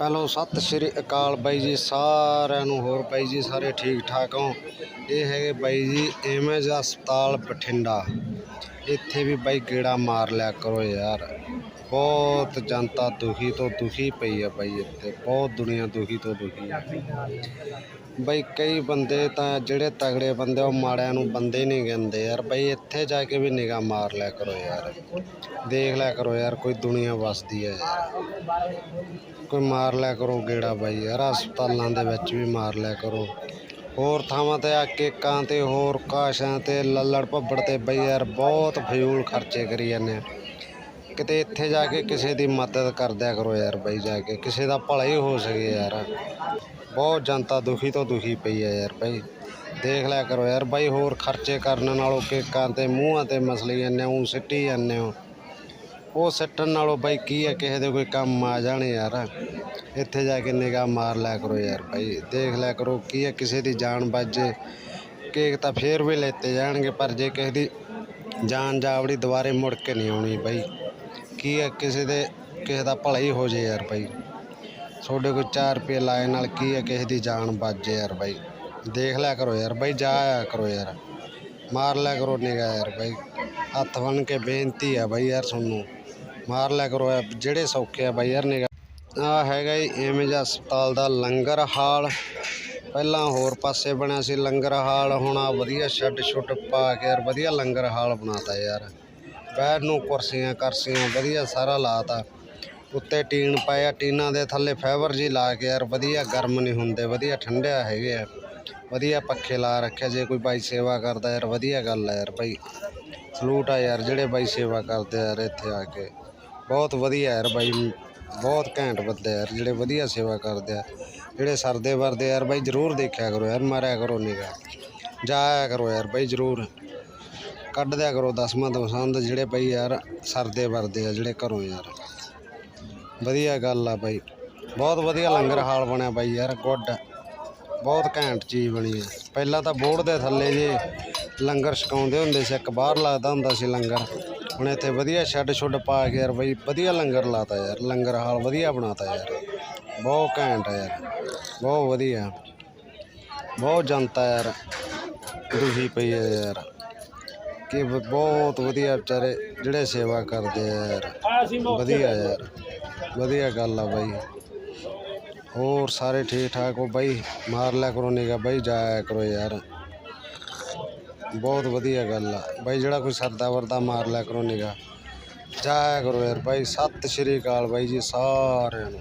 Hello, ਸਤਿ ਸ਼੍ਰੀ ਅਕਾਲ ਬਾਈ ਜੀ, ਸਾਰਿਆਂ ਨੂੰ ਹੋਰ ਬਾਈ ਜੀ, ਸਾਰੇ ਠੀਕ ਠਾਕ ਹੋ? ਇਹ ਹੈਗੇ ਬਾਈ ਜੀ ਐਮਜ ਹਸਪਤਾਲ ਬਠਿੰਡਾ। ਇੱਥੇ ਵੀ ਬਾਈ ਗੇੜਾ ਮਾਰ ਲਿਆ ਕਰੋ ਯਾਰ। ਬਹੁਤ ਜਨਤਾ ਦੁਖੀ ਤੋਂ ਦੁਖੀ ਪਈ ਆ ਬਾਈ ਇੱਥੇ। ਬਹੁਤ ਦੁਨੀਆ ਦੁਖੀ ਤੋਂ ਦੁਖੀ ਆ। ਬਈ ਕਈ ਬੰਦੇ ਤਾਂ ਜਿਹੜੇ ਤਗੜੇ ਬੰਦੇ ਉਹ ਮਾੜਿਆਂ ਨੂੰ ਬੰਦੇ ਨਹੀਂ ਕਹਿੰਦੇ ਯਾਰ। ਬਈ ਇੱਥੇ ਜਾ ਕੇ ਵੀ ਨਿਗਾਹ ਮਾਰ ਲਿਆ ਕਰੋ ਯਾਰ। ਦੇਖ ਲਿਆ ਕਰੋ ਯਾਰ, ਕੋਈ ਦੁਨੀਆ ਵਸਦੀ ਹੈ ਯਾਰ। ਕੋਈ ਮਾਰ ਲਿਆ ਕਰੋ ਗੇੜਾ ਬਾਈ ਯਾਰ। ਹਸਪਤਾਲਾਂ ਦੇ ਵਿੱਚ ਵੀ ਮਾਰ ਲਿਆ ਕਰੋ। ਹੋਰ ਥਾਵਾਂ ਤੇ ਆ ਕੇਕਾਂ ਤੇ ਹੋਰ ਕਾਸ਼ਾਂ ਤੇ ਲੱਲੜ ਭੱਬੜ ਤੇ ਬਈ ਯਾਰ ਬਹੁਤ ਫਜ਼ੂਲ ਖਰਚੇ ਕਰੀ ਜਾਂਦੇ ਆ। ਕਿਤੇ ਇੱਥੇ ਜਾ ਕੇ ਕਿਸੇ ਦੀ ਮਦਦ ਕਰਦਿਆ ਕਰੋ ਯਾਰ ਬਈ ਜਾ ਕੇ, ਕਿਸੇ ਦਾ ਭਲਾ ਹੀ ਹੋ ਸਕੇ ਯਾਰ। ਬਹੁਤ ਜਨਤਾ ਦੁਖੀ ਤੋਂ ਦੁਖੀ ਪਈ ਹੈ ਯਾਰ ਬਈ। ਦੇਖ ਲਿਆ ਕਰੋ ਯਾਰ ਬਾਈ ਹੋਰ ਖਰਚੇ ਕਰਨ ਨਾਲੋਂ ਕੇਕਾਂ ਤੇ ਮੂੰਹਾਂ ਤੇ ਮਸਲੀ ਜਾਂਦੇ ਹੋ, ਸਿੱਟੀ ਜਾਂਦੇ ਹੋ। ਉਹ ਸੱਟਣ ਨਾਲੋਂ ਬਾਈ ਕੀ ਹੈ ਕਿਸੇ ਦੇ ਕੋਈ ਕੰਮ ਆ ਜਾਣੇ ਯਾਰ। ਇੱਥੇ ਜਾ ਕੇ ਨਿਗਾਹ ਮਾਰ ਲਿਆ ਕਰੋ ਯਾਰ ਬਾਈ। ਦੇਖ ਲਿਆ ਕਰੋ ਕੀ ਹੈ ਕਿਸੇ ਦੀ ਜਾਨ ਬਚੇ ਕੇਕ ਤਾਂ ਫੇਰ ਵੀ ਲੈਤੇ ਜਾਣਗੇ, ਪਰ ਜੇ ਕਿਸੇ ਦੀ ਜਾਨ ਜਾਵੜੀ ਦੁਬਾਰੇ ਮੁੜ ਕੇ ਨਹੀਂ ਆਉਣੀ ਬਾਈ। ਕੀ ਹੈ ਕਿਸੇ ਦੇ, ਕਿਸੇ ਦਾ ਭਲਾ ਹੀ ਹੋ ਜੇ ਯਾਰ ਬਾਈ। ਤੁਹਾਡੇ ਕੋਲ 4 ਰੁਪਏ ਲਾਏ ਨਾਲ ਕੀ ਹੈ ਕਿਸੇ ਦੀ ਜਾਨ ਬਚ ਯਾਰ ਬਾਈ। ਦੇਖ ਲਿਆ ਕਰੋ ਯਾਰ ਬਾਈ ਜਾ ਆਇਆ ਕਰੋ ਯਾਰ। ਮਾਰ ਲਿਆ ਕਰੋ ਨਿਗਾਹ ਯਾਰ ਬਾਈ। ਹੱਥ ਬਣ ਕੇ ਬੇਨਤੀ ਆ ਬਾਈ ਯਾਰ ਤੁਹਾਨੂੰ। ਮਾਰ ਲੈ ਕਰੋ ਯਾਰ, ਜਿਹੜੇ ਸੌਖੇ ਆ ਬਾਈ ਯਾਰ ਨਿਗਾਹ ਆ ਹੈਗਾ ਜੀ ਐਮਜ ਹਸਪਤਾਲ ਦਾ ਲੰਗਰ ਹਾਲ। ਪਹਿਲਾਂ ਹੋਰ ਪਾਸੇ ਬਣਿਆ ਸੀ ਲੰਗਰ ਹਾਲ ਹੁਣ ਆ ਵਧੀਆ ਸ਼ੈੱਡ ਸ਼ੁੱਡ ਪਾ ਕੇ ਯਾਰ ਵਧੀਆ ਲੰਗਰ ਹਾਲ ਬਣਾਤਾ ਯਾਰ। ਬੈਠ ਨੂੰ ਕੁਰਸੀਆਂ ਕਰਸੀਆਂ ਵਧੀਆ ਸਾਰਾ ਲਾਤਾ। ਉੱਤੇ ਟੀਨ ਪਾਇਆ ਟੀਨਾਂ ਦੇ ਥੱਲੇ ਫਾਈਬਰ ਜੀ ਲਾ ਕੇ ਯਾਰ ਵਧੀਆ ਗਰਮ ਨਹੀਂ ਹੁੰਦੇ ਵਧੀਆ ਠੰਡਿਆ ਹੈਗੇ ਆ। ਵਧੀਆ ਪੱਖੇ ਲਾ ਰੱਖਿਆ ਜੇ ਕੋਈ ਬਾਈ ਸੇਵਾ ਕਰਦਾ ਯਾਰ ਵਧੀਆ ਗੱਲ ਆ ਯਾਰ ਬਾਈ। ਸਲੂਟ ਆ ਯਾਰ ਜਿਹੜੇ ਬਾਈ ਸੇਵਾ ਕਰਦੇ ਯਾਰ ਇੱਥੇ ਆ ਕੇ। ਬਹੁਤ ਵਧੀਆ ਯਾਰ ਬਾਈ, ਬਹੁਤ ਘੈਂਟ ਬੰਦੇ ਯਾਰ, ਜਿਹੜੇ ਵਧੀਆ ਸੇਵਾ ਕਰਦੇ ਆ, ਜਿਹੜੇ ਸਰਦੇ ਵਰਦੇ ਯਾਰ ਬਾਈ, ਜ਼ਰੂਰ ਦੇਖਿਆ ਕਰੋ ਯਾਰ, ਮਾਰਿਆ ਕਰੋ ਨਿਗਾ ਜਾਇਆ ਕਰੋ ਯਾਰ ਬਾਈ, ਜ਼ਰੂਰ। ਕੱਢ ਦਿਆ ਕਰੋ ਦਸਵਾਂ ਦਸਵੰਦ ਜਿਹੜੇ ਬਾਈ ਯਾਰ ਸਰਦੇ ਵਰਦੇ ਆ ਜਿਹੜੇ ਘਰੋਂ ਯਾਰ। ਵਧੀਆ ਗੱਲ ਆ ਬਾਈ, ਬਹੁਤ ਵਧੀਆ ਲੰਗਰ ਹਾਲ ਬਣਿਆ ਬਾਈ ਯਾਰ, ਗੁੱਡ। ਬਹੁਤ ਘੈਂਟ ਚੀਜ਼ ਬਣੀ ਹੈ ਪਹਿਲਾਂ ਤਾਂ ਬੋਰਡ ਦੇ ਥੱਲੇ ਜੇ ਲੰਗਰ ਛਕਾਉਂਦੇ ਹੁੰਦੇ ਸੀ, ਇੱਕ ਬਾਹਰ ਲੱਗਦਾ ਹੁੰਦਾ ਸੀ ਲੰਗਰ। ਹੁਣ ਇੱਥੇ ਵਧੀਆ ਸ਼ੈੱਡ ਸ਼ੁੱਡ ਪਾ ਕੇ ਯਾਰ ਬਈ ਵਧੀਆ ਲੰਗਰ ਲਾਤਾ ਯਾਰ, ਲੰਗਰ ਹਾਲ ਵਧੀਆ ਬਣਾਤਾ ਯਾਰ। ਬਹੁਤ ਘੈਂਟ ਆ ਯਾਰ, ਬਹੁਤ ਵਧੀਆ। ਬਹੁਤ ਜਨਤਾ ਯਾਰ ਦੁਖੀ ਪਈ ਹੈ ਯਾਰ। ਕਿ ਬਹੁਤ ਵਧੀਆ ਵਿਚਾਰੇ ਜਿਹੜੇ ਸੇਵਾ ਕਰਦੇ ਆ ਯਾਰ। ਵਧੀਆ ਯਾਰ, ਵਧੀਆ ਗੱਲ ਆ ਬਾਈ। ਹੋਰ ਸਾਰੇ ਠੀਕ ਠਾਕ ਹੋ ਬਾਈ? ਮਾਰ ਲਿਆ ਕਰੋ ਨਿਗਾ ਬਾਈ, ਜਾਇਆ ਕਰੋ ਯਾਰ। ਬਹੁਤ ਵਧੀਆ ਗੱਲ ਆ। ਬਾਈ ਜਿਹੜਾ ਕੋਈ ਸਰਦਾ ਵਰਦਾ ਮਾਰ ਲਿਆ ਕਰੋ ਨਿਗਾ ਜਾਇਆ ਕਰੋ ਯਾਰ ਬਾਈ। ਸਤਿ ਸ਼੍ਰੀ ਅਕਾਲ ਬਾਈ ਜੀ ਸਾਰਿਆਂ ਨੂੰ।